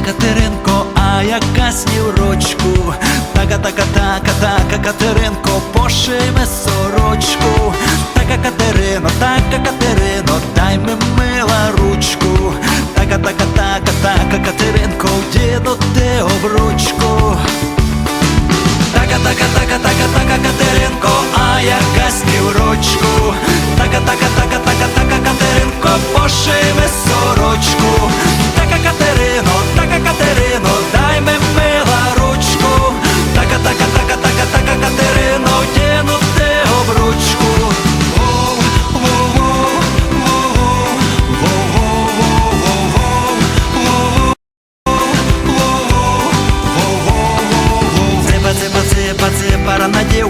Катеринко, а яка сніврочку, така, така, така, така, Катеринко, пошиме сорочку, така Катерино, така Катерино, дай ми мила ручку, така, така, така, така, Катеринко, діду ти обручку. Така, така, така, така, така, Катеринко, а яка сніврочку, така,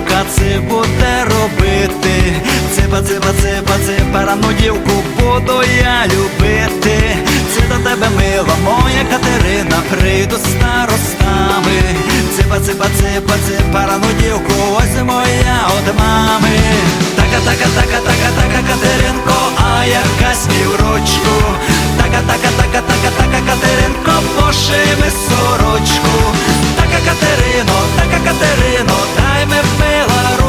дівка, це буде робити. Ципа, ципа, ципа, ципа, рану дівку буду я любити. Це до тебе мила, моя Катерина, прийду старостами. Ципа, ципа, ципа, ципа, рану дівку, ось моя от мами. Така, така, така, така, така, Катеринко, а яка співрочку. Така, така, така, така, така, Катеринко, пошиви сорочку. Катерино, така Катерино, дай ми мила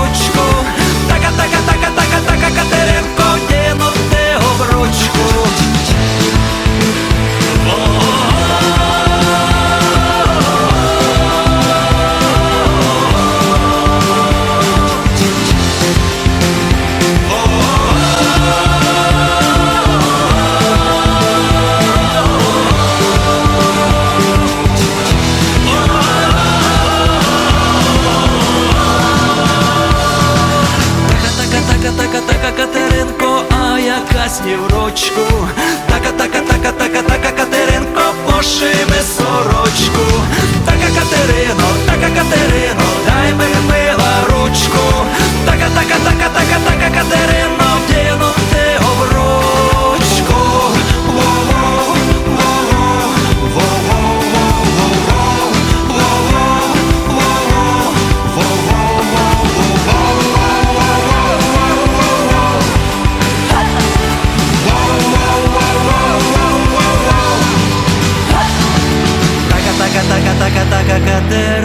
яка ручку, Така, така, така, така, така, Катеринко, пошиви сорочку. Така Катерино, така Катерино, дай ми мила ручку. たかかってる